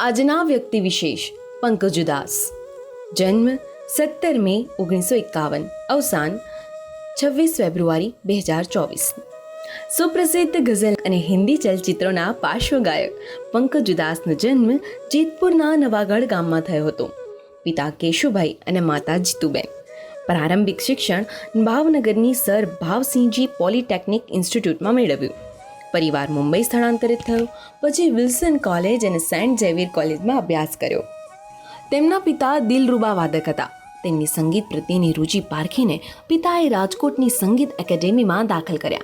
આજના વ્યક્તિ વિશેષ પંકજુદાસ જન્મ સત્તર મે ઓગણીસો એકાવન, અવસાન છવ્વીસ ફેબ્રુઆરી બે હજાર ચોવીસ. સુપ્રસિદ્ધ ગઝલ અને હિન્દી ચલચિત્રોના પાર્શ્વગાયક પંકજુદાસનો જન્મ જેતપુરના નવાગઢ ગામમાં થયો હતો. પિતા કેશુભાઈ અને માતા જીતુબેન. પ્રારંભિક શિક્ષણ ભાવનગરની સર ભાવસિંહજી પોલિટેકનિક ઇન્સ્ટિટ્યૂટમાં મેળવ્યું. પરિવાર મુંબઈ સ્થળાંતરિત થયો. પછી વિલ્સન કોલેજ અને સેન્ટ ઝેવિયર કોલેજમાં અભ્યાસ કર્યો. તેમના પિતા દિલરૂબા વાદક હતા. તેમની સંગીત પ્રત્યેની રુચિ પારખીને પિતાએ રાજકોટની સંગીત એકેડેમીમાં દાખલ કર્યા.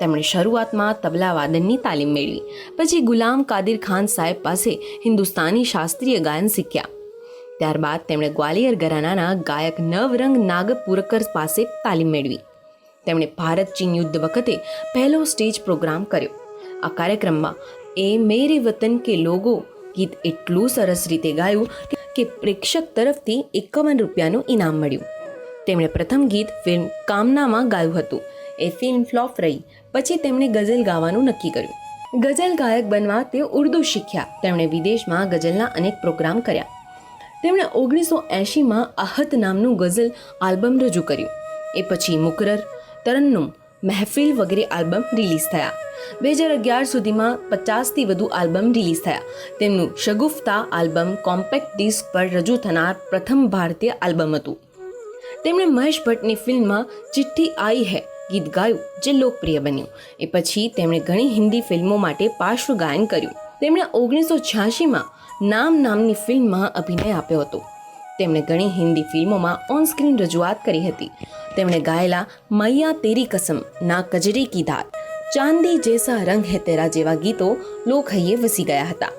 તેમણે શરૂઆતમાં તબલા વાદનની તાલીમ મેળવી. પછી ગુલામ કાદિર ખાન સાહેબ પાસે હિન્દુસ્તાની શાસ્ત્રીય ગાયન શીખ્યા. ત્યારબાદ તેમણે ગ્વાલિયર ઘરાનાના ગાયક નવરંગ નાગપુરકર પાસે તાલીમ મેળવી. તેમણે ભારત ચીન યુદ્ધ વખતે પહેલો સ્ટેજ પ્રોગ્રામ કર્યો. આ કાર્યક્રમમાં એ મેરે વતન કે લોગો ગીત એટલું સરસ રીતે ગાયું કે પ્રેક્ષક તરફથી એકાવન રૂપિયાનું ઇનામ મળ્યું. તેમણે પ્રથમ ગીત ફિલ્મ કામનામાં ગાયું હતું. એ ફિલ્મ ફ્લોપ રહી, પછી તેમણે ગઝલ ગાવાનું નક્કી કર્યું. ગઝલ ગાયક બનવા તે ઉર્દુ શીખ્યા. તેમણે વિદેશમાં ગઝલના અનેક પ્રોગ્રામ કર્યા. તેમણે ઓગણીસો એંશીમાં આહત નામનું ગઝલ આલ્બમ રજૂ કર્યું. એ પછી મુકરર તરન્નુમ મહેફિલ વગેરે આલ્બમ રિલીઝ થયા. બે હજાર અગિયાર સુધીમાં પચાસથી વધુ આલ્બમ રિલીઝ થયા. તેમનું શગુફતા આલ્બમ કોમ્પેક્ટ ડિસ્ક પર રજૂ થનાર પ્રથમ ભારતીય આલ્બમ હતું. તેમણે મહેશ ભટ્ટની ફિલ્મમાં ચિઠ્ઠી આઈ હૈ ગીત ગાયું, જે લોકપ્રિય બન્યું. એ પછી તેમણે ઘણી હિન્દી ફિલ્મો માટે પાર્શ્વ ગાયન કર્યું. તેમણે ઓગણીસો છ્યાસીમાં નામ નામની ફિલ્મમાં અભિનય આપ્યો હતો. તેમણે ઘણી હિન્દી ફિલ્મોમાં ઓનસ્ક્રીન રજૂઆત કરી હતી. તેમણે ગાયેલા મૈયા તેરી કસમ, ના કજરી કી ધાત ચાંદી જેસા રંગ હે તેરા જેવા ગીતો લોકહૈયે વસી ગયા હતા.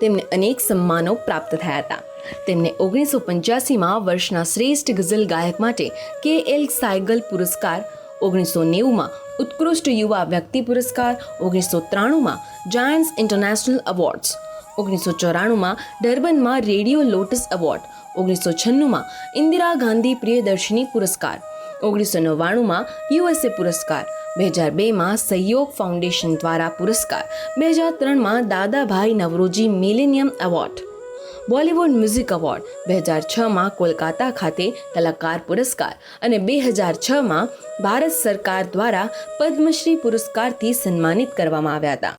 તેમને અનેક સન્માનો પ્રાપ્ત થયા હતા. તેમને ઓગણીસો પંચ્યાસીમાં વર્ષના શ્રેષ્ઠ ગઝલ ગાયક માટે કે એલ સાયગલ પુરસ્કાર ઓગણીસો નેવુંમાં ઉત્કૃષ્ટ યુવા વ્યક્તિ પુરસ્કાર ઓગણીસો ત્રાણુંમાં જાયન્ટ્સ ઇન્ટરનેશનલ એવોર્ડ્સ ઓગણીસો ચોરાણુંમાં ડર્બનમાં રેડિયો લોટસ એવોર્ડ, ઓગણીસો છન્નુંમાં ઇન્દિરા ગાંધી પ્રિયદર્શિની પુરસ્કાર, ઓગણીસો નવ્વાણુંમાં યુએસએ પુરસ્કાર, બે હજાર બેમાં સહયોગ ફાઉન્ડેશન દ્વારા પુરસ્કાર, બે હજાર ત્રણમાં Dadabhai Naoroji millennium award, Bollywood music award, બે હજાર છમાં કોલકાતા ખાતે કલાકાર પુરસ્કાર અને બે હજાર છમાં ભારત સરકાર દ્વારા પદ્મશ્રી પુરસ્કારથી સન્માનિત કરવામાં આવ્યા હતા.